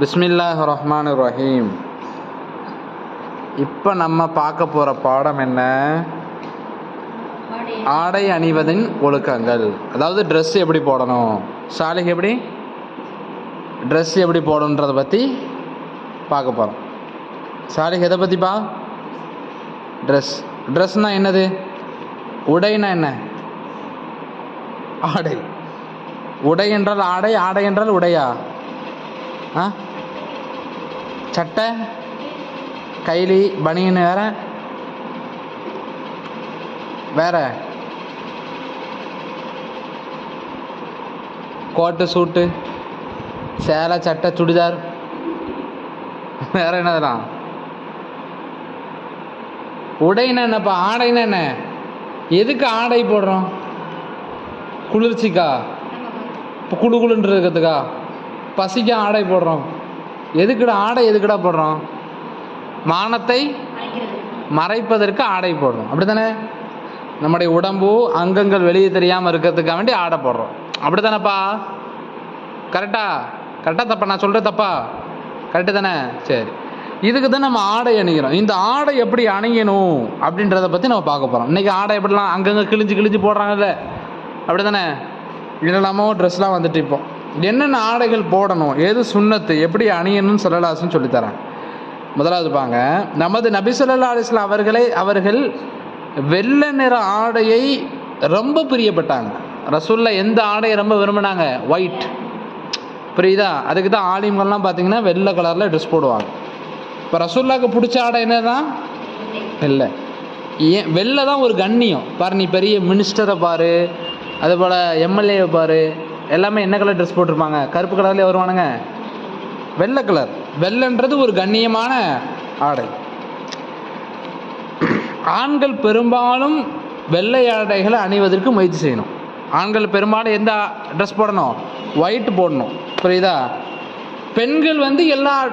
பிஸ்மில்லாஹ் ரஹ்மான் ரஹீம் இப்போ நம்ம பார்க்க போகிற பாடம் என்ன? ஆடை அணிவதின் ஒழுக்கங்கள். அதாவது ட்ரெஸ் எப்படி போடணும்? சாலிக்கு எப்படி? ட்ரெஸ் எப்படி போடணுன்றதை பற்றி பார்க்க போகிறோம் சாலிக் எதை பற்றிப்பா ட்ரெஸ் ட்ரெஸ்னால் என்னது? உடைனா என்ன? ஆடை. உடை என்றால் ஆடை ஆடை என்றால் உடையா? ஆ? சட்டை கைலி பனியன் வேற. வேற. கோட்டு சூட்டு சேலை சட்டை சுடிதார். வேற என்னதெல்லாம் உடைனா என்னப்பா? ஆடைன்னா என்ன எதுக்கு ஆடை போடுறோம்? குளிர்ச்சிக்கா? இப்போ குளு குளுன்னு இருக்கிறதுக்கா? பசிக்க ஆடை போடுறோம்? எதுக்குடா ஆடை எதுக்குடா போடுறோம்? மானத்தை மறைப்பதற்கு ஆடை போடுறோம். அப்படி தானே நம்முடைய உடம்பு அங்கங்கள் வெளியே தெரியாமல் இருக்கிறதுக்காக வேண்டி ஆடை போடுறோம். அப்படி தானேப்பா கரெக்டா கரெக்டாக தப்பா? நான் சொல்கிற தப்பா? கரெக்டு தானே? சரி. இதுக்கு தான் நம்ம ஆடை அணிகிறோம். இந்த ஆடை எப்படி அணியணும் அப்படின்றத பற்றி நம்ம பார்க்க போகிறோம் இன்றைக்கி ஆடை எப்படிலாம் அங்கங்கே கிழிஞ்சு கிழிஞ்சு போடுறாங்கல்ல. அப்படி தானே என்னெல்லாமோ ட்ரெஸ்லாம் வந்துட்டு இப்போ. என்னென்ன ஆடைகள் போடணும் எது சுண்ணத்து எப்படி அணியணும்னு சொல்லலாசுன்னு சொல்லித்தரேன். முதலாவது பாங்க நமது நபி சொல்லா அலிஸ்லாம் அவர்களே அவர்கள் வெள்ளை நிற ஆடையை ரொம்ப பிரியப்பட்டாங்க. ரசூலில் எந்த ஆடையை ரொம்ப விரும்பினாங்க? ஒயிட் புரியுதா? அதுக்கு தான் ஆலிம்கள்லாம் பார்த்தீங்கன்னா வெள்ளை கலரில் ட்ரெஸ் போடுவாங்க. இப்போ ரசூல்லாவுக்கு பிடிச்ச ஆடை என்னதான் இல்லை ஏன் வெள்ளை தான் ஒரு கண்ணியம். பாரு நீ பெரிய மினிஸ்டரை பாரு அதுபோல் எம்எல்ஏவை பாரு எல்லாமே என்ன கலர் ட்ரெஸ் போட்டிருப்பாங்க? கருப்பு கலர்லேயே வருவானுங்க. வெள்ளை கலர் வெள்ளைன்றது ஒரு கண்ணியமான ஆடை. ஆண்கள் பெரும்பாலும் வெள்ளை ஆடைகளை அணிவதற்கு முயற்சி செய்யணும். ஆண்கள் பெரும்பாலும் எந்த ட்ரெஸ் போடணும்? ஒயிட் போடணும். புரியுதா? பெண்கள் வந்து எல்லா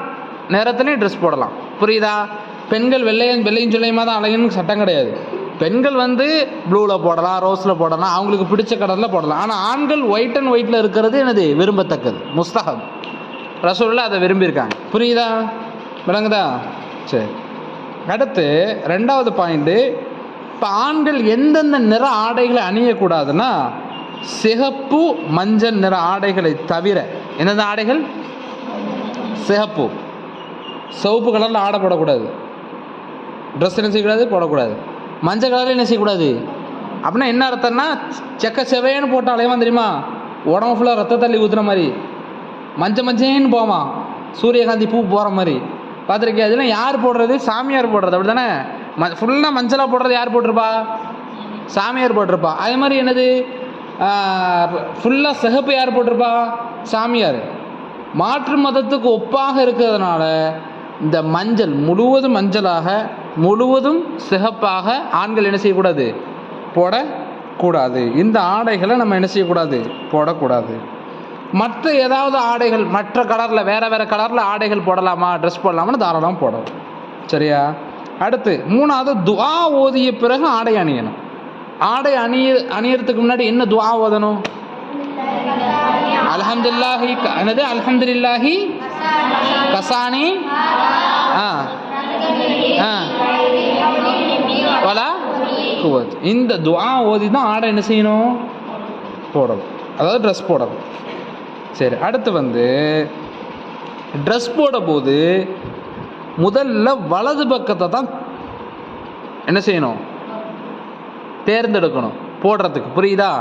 நேரத்துலையும் ட்ரெஸ் போடலாம். புரியுதா? பெண்கள் வெள்ளையன் வெள்ளையும் சொல்லையுமா தான் அழகுன்னு சட்டம் கிடையாது. பெண்கள் வந்து ப்ளூவில் போடலாம் ரோஸில் போடலாம் அவங்களுக்கு பிடிச்ச கலரில் போடலாம். ஆனால் ஆண்கள் ஒயிட் அண்ட் ஒயிட்டில் இருக்கிறது என்னது? விரும்பத்தக்கது. முஸ்தகம். ரசூலில் அதை விரும்பியிருக்காங்க. புரியுதா? விளங்குதா? சரி. அடுத்து ரெண்டாவது பாயிண்ட்டு இப்போ ஆண்கள் எந்தெந்த நிற ஆடைகளை அணியக்கூடாதுன்னா சிகப்பு மஞ்சள் நிற ஆடைகளை தவிர எந்தெந்த ஆடைகள்? சிகப்பு. சிவப்பு கலரில் ஆடை போடக்கூடாது. ட்ரெஸ் என்ன செய்யக்கூடாது? போடக்கூடாது. மஞ்சள் கலரில் என்ன செய்யக்கூடாது? அப்படின்னா என்ன அர்த்தம்னா செக்க செவையன்னு போட்டாலேமா தெரியுமா? உடம்பு ஃபுல்லாக ரத்த தள்ளி ஊற்றுற மாதிரி. மஞ்சள் மஞ்சேன்னு போவான் சூரியகாந்தி பூ போகிற மாதிரி. பார்த்துருக்கியா? அதெல்லாம் யார் போடுறது? சாமியார் போடுறது. அப்படி தானே ம ஃபுல்லாக மஞ்சளாக போடுறது யார் போட்டிருப்பா? சாமியார் போட்டிருப்பா. அதே மாதிரி என்னது? ஃபுல்லாக சிகப்பு யார் போட்டிருப்பா? சாமியார். மாற்று மதத்துக்கு ஒப்பாக இருக்கிறதுனால இந்த மஞ்சள் முழுவதும் மஞ்சளாக முழுவதும் சிகப்பாக ஆண்கள் என்ன செய்யக்கூடாது? போடக்கூடாது. இந்த ஆடைகளை நம்ம என்ன செய்யக்கூடாது? போடக்கூடாது. மற்ற ஏதாவது ஆடைகள் மற்ற கலரில் வேறு வேறு கலரில் ஆடைகள் போடலாமா? ட்ரெஸ் போடலாமான்னு தாராளமாக போடலாம். சரியா? அடுத்து மூணாவது துவா ஓதிய பிறகு ஆடை அணியணும். ஆடை அணிய அணியறதுக்கு முன்னாடி என்ன துவா ஓதணும்? அலஹம்துல்லாஹி என்னது? அலஹம்துல்லாஹி கசானி? ஆ. ஆ. வலா? குவத். இந்த துவா ஓதி தான் ஆடை என்ன செய்யணும்? போடணும். அதாவது ட்ரெஸ் போடணும். சரி அடுத்து வந்து ட்ரெஸ் போடும்போது முதல்ல வலது பக்கத்தை தான் என்ன செய்யணும்? தேர்ந்தெடுக்கணும். போடுறதுக்கு. புரியுதா?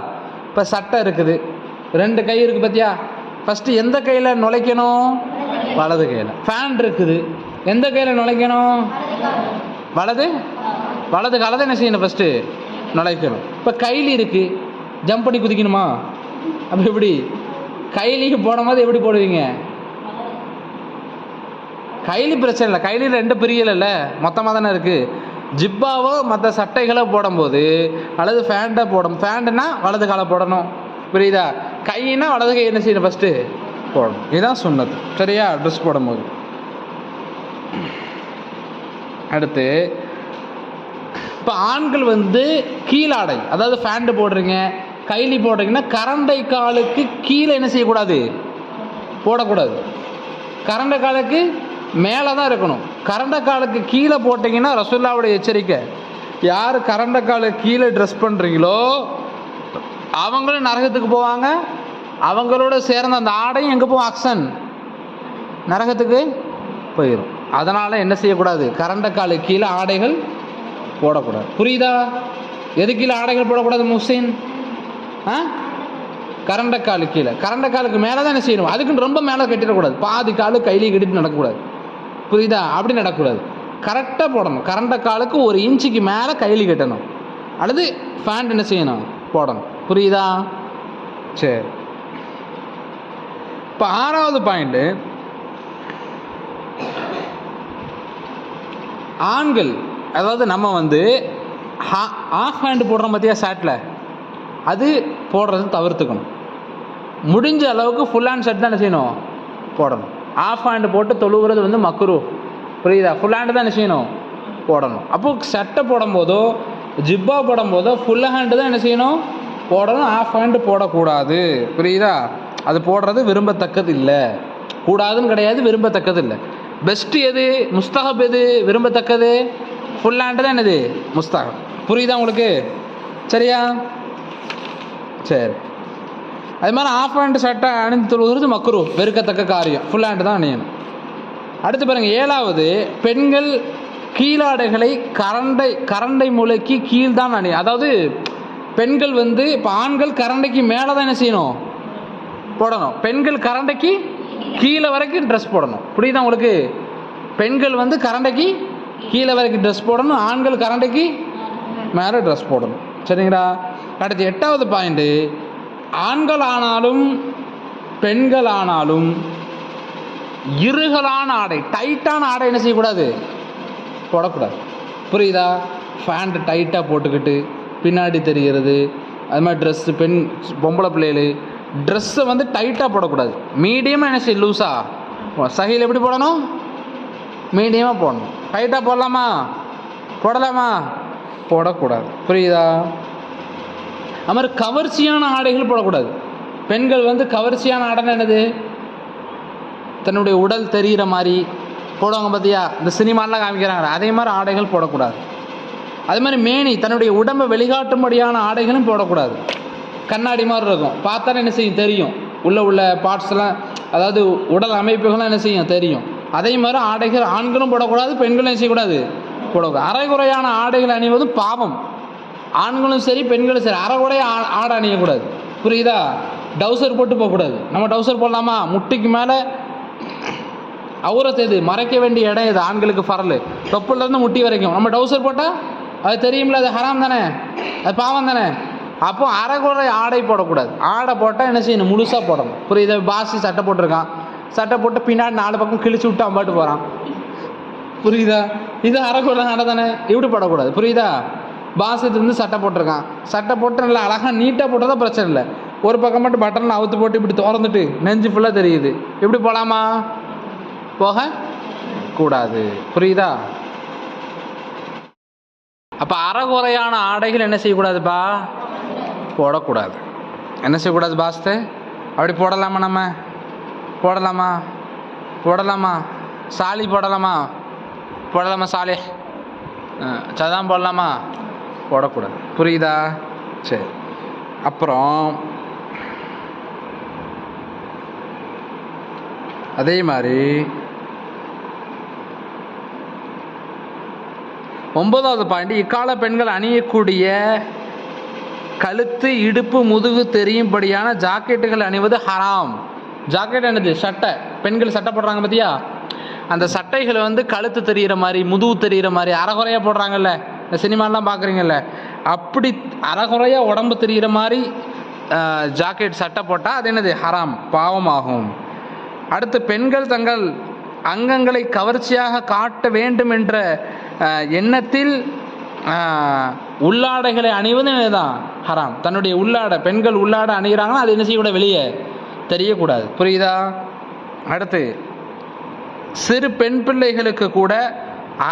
இப்போ சட்டை இருக்குது. ரெண்டு கை இருக்குது பார்த்தியா ஃபஸ்ட்டு எந்த கையில் நுழைக்கணும்? வலது கையில். ஃபேன் இருக்குது. எந்த கையில் நுழைக்கணும்? வலது? வலது காலத்தை என்ன செய்யணும் ஃபஸ்ட்டு நுழைக்கணும். இப்போ கைலி இருக்குது ஜம்ப் பண்ணி குதிக்கணுமா? அப்போ எப்படி? கைலிக்கு போடும்போது எப்படி போடுவீங்க? கைலி பிரச்சனை இல்லை. கைலி ரெண்டு பிரியலைல்ல மொத்தமாக தானே இருக்குது ஜிப்பாவோ மற்ற சட்டைகளோ போடும்போது அல்லது ஃபேண்டை போடும். ஃபேண்டுனா வலது காலை போடணும். புரியுதா? கையினா வலது கை என்ன செய்யணும் ஃபஸ்ட்டு போடணும். இதுதான் சொன்னது சரியா? ட்ரெஸ் போடும்போது. அடுத்து இப்போ ஆண்கள் வந்து கீழாடை அதாவது ஃபேண்ட்டு போடுறீங்க கைலி போடுறீங்கன்னா கரண்டை காலுக்கு கீழே என்ன செய்யக்கூடாது? போடக்கூடாது. கரண்ட காலுக்கு மேலே தான் இருக்கணும். கரண்ட காலுக்கு கீழே போட்டிங்கன்னா ரசுல்லாவுடைய எச்சரிக்கை. யார் கரண்ட காலுக்கு கீழே ட்ரெஸ் பண்ணுறீங்களோ அவங்களும் நரகத்துக்கு போவாங்க அவங்களோட சேர்ந்த அந்த ஆடையும் எங்கே போகும்? அக்சன் நரகத்துக்கு போயிடும் அதனால் என்ன செய்யக்கூடாது? கரண்ட காலு கீழே ஆடைகள் போடக்கூடாது. புரியுதா? எது கீழே ஆடைகள் போடக்கூடாது முஸ்லிம் ஆ? கரண்ட காலு கீழே. கரண்ட காலுக்கு மேலே தான் என்ன செய்யணும்? அதுக்குன்னு ரொம்ப மேலே கட்டிடக்கூடாது. பாதி காலு கையிலேயே கட்டிட்டு நடக்கக்கூடாது. புரியுதா? அப்படி நடக்கக்கூடாது. கரெக்டாக போடணும். கரண்ட காலுக்கு ஒரு இன்ச்சுக்கு மேலே கையில் கட்டணும். அல்லது ஃபேண்ட் என்ன செய்யணும்? போடணும். புரியுதா? சரி. இப்போ ஆறாவது பாயிண்ட்டு ஆண்கள் அதாவது நம்ம வந்து ஆஃப் ஹேண்டு போடுறோம் பார்த்தியா ஷர்ட்டில் அது போடுறது தவிர்த்துக்கணும். முடிஞ்ச அளவுக்கு ஃபுல் ஹேண்ட் ஷர்ட் தான் என்ன செய்யணும்? போடணும். ஆஃப் ஹேண்டு போட்டு தொழுவுறது வந்து மக்குரு புரியுதா? ஃபுல் ஹேண்டு தான் என்ன செய்யணும்? போடணும். அப்போது சட்டை போடும்போதோ ஜிப்பா போடும்போதோ ஃபுல் ஹேண்டு தான் என்ன செய்யணும்? போடணும். ஆஃப் ஹேண்டு போடக்கூடாது. புரியுதா? அது போடுறது விரும்பத்தக்கது இல்லை கூடாதுன்னு கிடையாது விரும்பத்தக்கது இல்லை பெஸ்ட்டு எது? முஸ்தகப் எது? விரும்பத்தக்கது? ஃபுல் ஹேண்டு தான் என்னது? முஸ்தகம் புரியுதா உங்களுக்கு? சரியா? சரி. அது மாதிரி ஆஃப் ஹேண்ட் சட்டை அணிந்து தொழுகிறது மக்குரு வெறுக்கத்தக்க காரியம். ஃபுல் ஹேண்டு தான் அணியணும். அடுத்து பாருங்கள் ஏழாவது பெண்கள் கீழாடைகளை கரண்டை கரண்டை மூளைக்கு கீழ் தான் அணி அதாவது பெண்கள் வந்து இப்போ ஆண்கள் கரண்டைக்கு மேலே தான் என்ன செய்யணும்? போடணும். பெண்கள் கரண்டைக்கு கீழே வரைக்கும் ட்ரெஸ் போடணும். புரியுதா உங்களுக்கு? பெண்கள் வந்து கரண்டைக்கு கீழே வரைக்கும் ட்ரெஸ் போடணும். ஆண்கள் கரண்டைக்கு மேலே ட்ரெஸ் போடணும். சரிங்களா? அடுத்து எட்டாவது பாயிண்ட்டு ஆண்கள் ஆனாலும் பெண்கள் ஆனாலும் இருகலான ஆடை டைட்டான ஆடை என்ன செய்யக்கூடாது? போடக்கூடாது. புரியுதா? ஃபேண்ட் டைட்டாக போட்டுக்கிட்டு பின்னாடி தெரிகிறது. அது மாதிரி ட்ரெஸ்ஸு பெண் பொம்பளை பிள்ளைகள் ட்ரெஸ்ஸை வந்து டைட்டாக போடக்கூடாது. மீடியமாக என்ன செய் லூஸாக சகையில் எப்படி போடணும்? மீடியமாக போடணும். டைட்டாக போடலாமா? போடலாமா? போடக்கூடாது. புரியுதா? அது மாதிரி கவர்ச்சியான ஆடைகள் போடக்கூடாது. பெண்கள் வந்து கவர்ச்சியான ஆடைன்னு என்னது? தன்னுடைய உடல் தெரிகிற மாதிரி போடுவாங்க பார்த்தியா இந்த சினிமாலாம் காமிக்கிறாங்க. அதே மாதிரி ஆடைகள் போடக்கூடாது. அதே மாதிரி மேனி தன்னுடைய உடம்பை வெளிகாட்டும்படியான ஆடைகளும் போடக்கூடாது. கண்ணாடி மாதிரி இருக்கும். பார்த்தாலே என்ன செய்யும்? தெரியும். உள்ளே உள்ள பார்ட்ஸ்லாம் அதாவது உடல் அமைப்புகள்லாம் என்ன செய்யும்? தெரியும். அதே மாதிரி ஆடைகள் ஆண்களும் போடக்கூடாது பெண்களும் என்ன செய்யக்கூடாது? போடக்கூடாது. அரைகுறையான ஆடைகள் அணிவது பாவம். ஆண்களும் சரி பெண்களும் சரி. அரைகுறைய ஆ- ஆடை அணியக்கூடாது. புரியுதா? டவுசர் போட்டு போகக்கூடாது. நம்ம டவுசர் போடலாமா? முட்டிக்கு மேலே அவுரத் எது? மறைக்க வேண்டிய இடம் இது ஆண்களுக்கு ஃபரல் தொப்புலேருந்து முட்டி வரைக்கும். நம்ம டவுசர் போட்டால் அது தெரியும்ல அது ஹராம் தானே? அது பாவம் தானே? அப்போ அரைகுறை ஆடை போடக்கூடாது. ஆடை போட்டால் என்ன செய்யணும்? முழுசாக போடணும். புரியுதா? பாசி சட்டை போட்டிருக்கான். சட்டை போட்டு பின்னாடி நாலு பக்கம் கிழிச்சு விட்டு அம்பாட்டு போகிறான் புரியுதா? இது அரைகுறை ஆடை தானே? இப்படி போடக்கூடாது. புரியுதா? பாசத்துலேருந்து சட்டை போட்டிருக்கான். சட்டை போட்டு நல்லா அழகாக நீட்டாக போட்டதா பிரச்சனை இல்லை. ஒரு பக்கம் மட்டும் பட்டனில் அவுத்து போட்டு இப்படி திறந்துட்டு நெஞ்சு ஃபுல்லாக தெரியுது. எப்படி போகலாமா போக கூடாது. புரியுதா? அப்போ அறகுறையான ஆடைகள் என்ன செய்யக்கூடாதுப்பா? போடக்கூடாது. என்ன செய்யக்கூடாது பாஸ்து? அப்படி போடலாமா நம்ம? போடலாமா? போடலாமா? சாலி போடலாமா? போடலாமா சாலி? சதாம் போடலாமா? போடக்கூடாது. புரியுதா? சரி. அப்புறம் அதே மாதிரி ஒன்பதாவது பாயிண்ட் இக்கால பெண்கள் அணியக்கூடிய கழுத்து இடுப்பு முதுகு தெரியும்படியான ஜாக்கெட்டுகள் அணிவது ஹராம். ஜாக்கெட் என்னது? சட்டை. பெண்கள் சட்டை போடுறாங்க பார்த்தியா அந்த சட்டைகளை வந்து கழுத்து தெரிகிற மாதிரி முதுகு தெரிகிற மாதிரி அறகுறையாக போடுறாங்கல்ல. இந்த சினிமாலாம் பார்க்குறீங்கல்ல அப்படி அறகுறையாக உடம்பு தெரிகிற மாதிரி ஜாக்கெட் சட்டை போட்டால் அது என்னது? ஹராம். பாவமாகும். அடுத்து பெண்கள் தங்கள் அங்கங்களை கவர்ச்சியாக காட்ட வேண்டும் என்ற எண்ணத்தில் உள்ளாடைகளை அணிவது தான் ஹராம். தன்னுடைய உள்ளாடை பெண்கள் உள்ளாடை அணிகிறாங்கன்னா அது என்ன செய்யக்கூடாது? வெளியே தெரியக்கூடாது. புரியுதா? அடுத்து சிறு பெண் பிள்ளைகளுக்கு கூட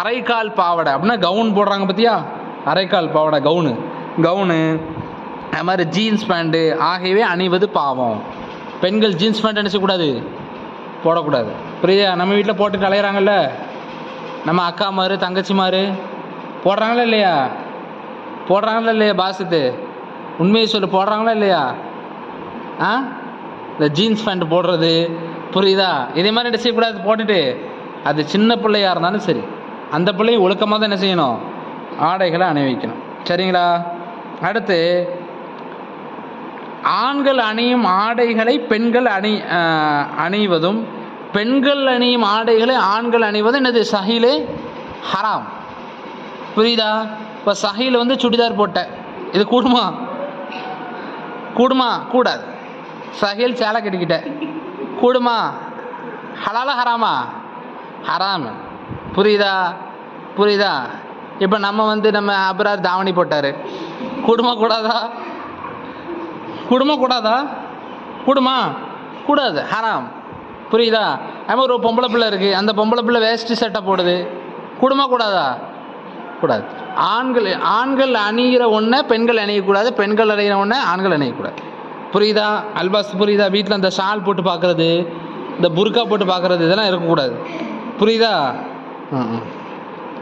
அரைக்கால் பாவாடை. அப்படின்னா கவுன் போடுறாங்க பார்த்தியா? அரைக்கால் பாவாடை கவுனு கவுனு அது மாதிரி ஜீன்ஸ் பேண்ட்டு ஆகியவை அணிவது பாவம். பெண்கள் ஜீன்ஸ் பேண்ட் அணிச்சக்கூடாது போடக்கூடாது. புரியுதா? நம்ம வீட்டில் போட்டு கலையிறாங்கல்ல நம்ம அக்கா மாரு தங்கச்சி மாரு போடுறாங்களா இல்லையா? போடுறாங்களா இல்லையா பாசத்து உண்மையை சொல்லி போடுறாங்களா இல்லையா? ஆ? இந்த ஜீன்ஸ் பேண்ட் போடுறது புரியுதா? இதே மாதிரி என்ன செய்யக்கூடாது? போட்டுட்டு அது சின்ன பிள்ளையாக இருந்தாலும் சரி. அந்த பிள்ளையும் ஒழுக்கமாக தான் என்ன செய்யணும்? ஆடைகளை அணிவிக்கணும். சரிங்களா? அடுத்து ஆண்கள் அணியும் ஆடைகளை பெண்கள் அணி அணிவதும் பெண்கள் அணியும் ஆடைகளை ஆண்கள் அணிவதும் என்னது? சஹிலே ஹராம். புரியுதா? இப்போ சஹையில் வந்து சுடிதார் போட்டேன். இது கூடுமா? கூடுமா? கூடாது. சஹில் சேலை கட்டிக்கிட்டேன். கூடுமா? ஹலால ஹராமா? ஹராம். புரியுதா? புரியுதா? இப்போ நம்ம வந்து நம்ம அபரார் தாவணி போட்டார். கூடுமா கூடாதா? கூடுமா கூடாதா? கூடுமா? கூடாது. ஹராம். புரியுதா? அது மாதிரி ஒரு பொம்பளை பிள்ளை இருக்குது அந்த பொம்பளை பிள்ளை வேஸ்ட்டு சட்டை போடுது. கூடுமா கூடாதா? கூடாது ஆண்கள் ஆண்கள் அணிகிற ஒன்றை பெண்கள் அணியக்கூடாது பெண்கள் அணிகிற ஒன்றை ஆண்கள் அணியக்கூடாது. புரியுதா? அல்பாஸ் புரியுதா? வீட்டில் அந்த ஷால் போட்டு பார்க்குறது இந்த புர்கா போட்டு பார்க்குறது இதெல்லாம் இருக்கக்கூடாது. புரியுதா.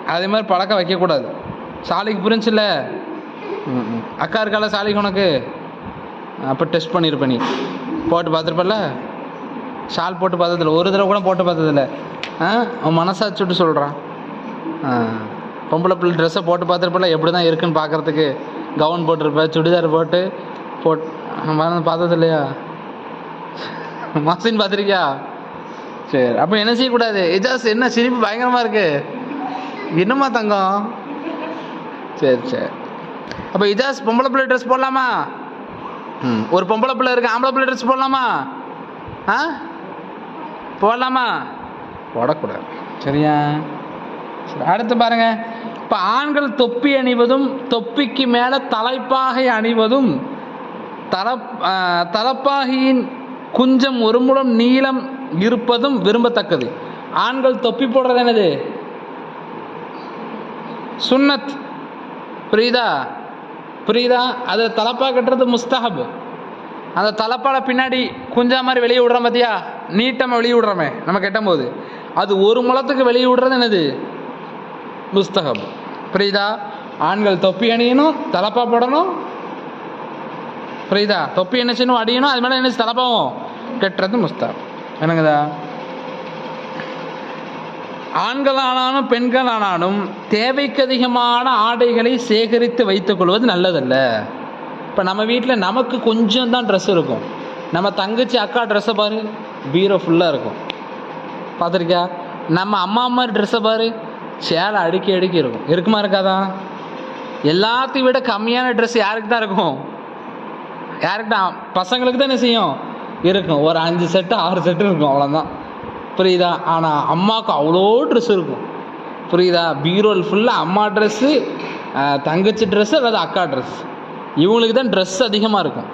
அதே மாதிரி பழக்கம் வைக்கக்கூடாது. சாலிக்கு புரிஞ்சுல. அக்கா இருக்கால சாலிக்கு உனக்கு? அப்போ டெஸ்ட் பண்ணியிருப்ப நீ. போட்டு பார்த்துருப்பல ஷால் போட்டு பார்த்ததில்ல. ஒரு தடவை கூட போட்டு பார்த்ததில்ல. ஆ? அவன் மனசாட்சி விட்டு சொல்கிறான் ஆ. பொம்பளை பிள்ளை ட்ரெஸ்ஸை போட்டு பார்த்துருப்பில்ல எப்படி தான் இருக்குன்னு பார்க்குறதுக்கு. கவுன் போட்டிருப்ப சுடிதார் போட்டு போட் மறந்து பார்த்தது இல்லையா? மாசின் பார்த்துருக்கியா? சரி அப்போ என்ன செய்யக்கூடாது? எஜாஸ் என்ன சிரிப்பு பயங்கரமாக இருக்கு. என்னம்மா தங்கம்? சரி சரி. அப்போ இஜாஸ் பொம்பளை பிள்ளை ட்ரெஸ் போடலாமா? ம் ஒரு பொம்பளை பிள்ளை இருக்கு ஆம்பளை பிள்ளை ட்ரெஸ் போடலாமா? ஆ? போடலாமா? போடக்கூடாது. சரியா? சரி அடுத்து பாருங்க. இப்போ ஆண்கள் தொப்பி அணிவதும் தொப்பிக்கு மேலே தலைப்பாகை அணிவதும் தல ஆ, தலப்பாகையின் குஞ்சம் ஒரு முழம் நீளம் இருப்பதும் விரும்பத்தக்கது. ஆண்கள் தொப்பி போடுறது என்னது? சுன்னத். புரியுதா? புரியுதா? அது தலப்பா கட்டுறது முஸ்தஹப். அந்த தலப்பால பின்னாடி குஞ்சா மாதிரி வெளியே விடுறோம் பார்த்தியா நீட்டமாக வெளியே விடுறோமே நம்ம கெட்டும் போது அது ஒரு முளத்துக்கு வெளியே விடுறது என்னது? முஸ்தஹப் புரியுதா? ஆண்கள் தொப்பி அணியணும் தலப்பா போடணும். புரியுதா? தொப்பி என்ன செய்யணும்? அடியணும் அது மேலே என்ன தலப்பாவும் கட்டுறது முஸ்தகம். என்னங்கதா? ஆண்களானாலும் பெண்களானாலும் தேவைக்கு அதிகமான ஆடைகளை சேகரித்து வைத்துக் கொள்வது நல்லதல்ல. இப்போ நம்ம வீட்டில் நமக்கு கொஞ்சம் தான் ட்ரெஸ் இருக்கும். நம்ம தங்கச்சி அக்கா ட்ரெஸ்ஸை பாரு பீரோ ஃபுல்லாக இருக்கும். பார்த்துருக்கியா நம்ம அம்மா அம்மா ட்ரெஸ்ஸை பாரு சேலை அடுக்கி அடுக்கி இருக்கும். இருக்குமா இருக்காதா? எல்லாத்தையும் விட கம்மியான ட்ரெஸ் யாருக்கு தான் இருக்கும்? யாருக்கு தான்? பசங்களுக்கு தான் என்ன செய்யும். இருக்கும். ஒரு அஞ்சு செட்டு ஆறு செட்டு இருக்கும். அவ்வளோதான் புரியுதா? ஆனால் அம்மாவுக்கு அவ்வளோ ட்ரெஸ் இருக்கும். புரியுதா? பீரோல் ஃபுல்லாக அம்மா ட்ரெஸ்ஸு தங்கச்சி ட்ரெஸ்ஸு அல்லது அக்கா ட்ரெஸ் இவங்களுக்கு தான் ட்ரெஸ் அதிகமாக இருக்கும்.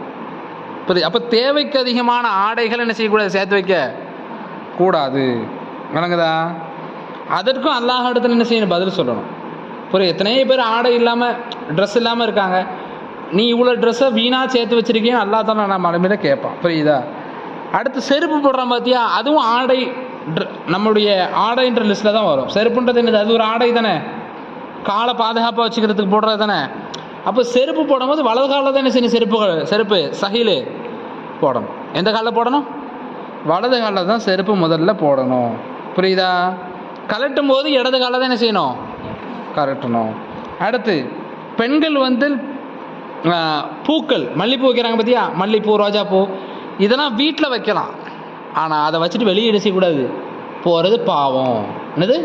புரியுது? அப்போ தேவைக்கு அதிகமான ஆடைகள் என்ன செய்யக்கூடாது? சேர்த்து வைக்க கூடாது. வணங்குதா அதற்கும் அல்லாஹ் இடத்துல என்ன செய்யணும்? பதில் சொல்லணும். புரியுது? எத்தனையோ பேர் ஆடை இல்லாமல் ட்ரெஸ் இல்லாமல் இருக்காங்க. நீ இவ்வளோ ட்ரெஸ்ஸை வீணாக சேர்த்து வச்சுருக்கீங்க அல்லா தான் நான் மலைமையில கேட்பான். புரியுதா? அடுத்து செருப்பு போடுறான் பார்த்தியா அதுவும் ஆடை நம்மளுடைய ஆடைன்ற லிஸ்ட்டில் தான் வரும். செருப்புன்றது என்னது? அது ஒரு ஆடை தானே? காலை பாதுகாப்பாக வச்சுக்கிறதுக்கு போடுறது தானே? அப்போ செருப்பு போடும்போது வலது காலில் தான் என்ன செய்யணும்? செருப்பு செருப்பு சஹிலு போடணும். எந்த காலில் போடணும்? வலது காலில் தான் செருப்பு முதல்ல போடணும். புரியுதா? கலட்டும் போது இடது காலை தான் என்ன செய்யணும்? கலட்டணும் அடுத்து பெண்கள் வந்து பூக்கள் மல்லிப்பூ வைக்கிறாங்க பார்த்தியா மல்லிப்பூ ரோஜாப்பூ. இதெல்லாம் வீட்டில் வைக்கலாம். ஆனால் அதை வச்சுட்டு வெளியே என்ன செய்யக்கூடாது. போகிறது பாவம். என்னது?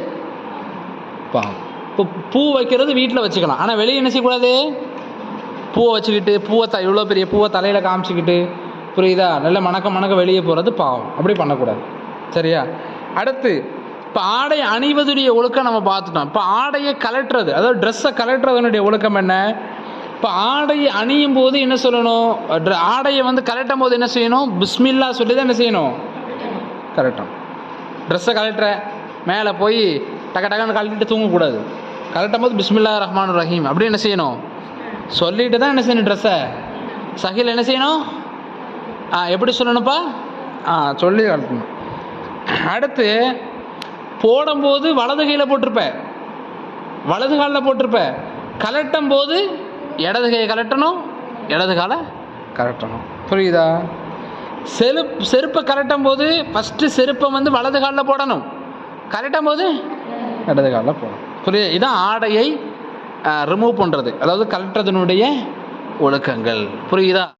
பாவம். இப்போ பூ வைக்கிறது வீட்டில் வச்சுக்கலாம். ஆனால் வெளியே என்ன செய்யக்கூடாது? பூவை வச்சுக்கிட்டு பூவை த இவ்வளோ பெரிய பூவை தலையில் காமிச்சிக்கிட்டு புரியுதா? நல்ல மணக்க மணக்க வெளியே போகிறது பாவம். அப்படி பண்ணக்கூடாது. சரியா? அடுத்து இப்போ ஆடை அணிவதுடைய ஒழுக்கம் நம்ம பார்த்துட்டோம். இப்போ ஆடையை கலட்டுறது அதாவது ட்ரெஸ்ஸை கலட்டுறதுனுடைய ஒழுக்கம் என்ன? இப்போ ஆடையை அணியும் போது என்ன சொல்லணும்? ஆடையை வந்து கலட்டும் போது என்ன செய்யணும்? பிஸ்மில்லா சொல்லி தான் என்ன செய்யணும்? கலட்டணும். ட்ரெஸ்ஸை கலட்டுற மேலே போய் டக டகன்னு கழட்டிட்டு தூங்கக்கூடாது. கலட்டும் போது பிஸ்மில்லா ரஹ்மான் ரஹீம். அப்படி என்ன செய்யணும்? சொல்லிட்டு தான் என்ன செய்யணும் ட்ரெஸ்ஸை சஹில் என்ன செய்யணும்? ஆ எப்படி சொல்லணும்ப்பா? ஆ சொல்லி கழட்டணும் அடுத்து போடும்போது வலது கையில் போட்டிருப்ப. வலது காலில் போட்டிருப்ப. கலட்டும் போது இடது கையை கலட்டணும் இடது காலை கலட்டணும். புரியுதா? செருப் செருப்பை கலட்டும் போது ஃபஸ்ட்டு செருப்பை வந்து வலது காலில் போடணும். கலட்டும் போது இடது காலில் போடணும். புரியுது? இதுதான் ஆடையை ரிமூவ் பண்ணுறது அதாவது கலட்டுறதுனுடைய ஒழுக்கங்கள். புரியுதா?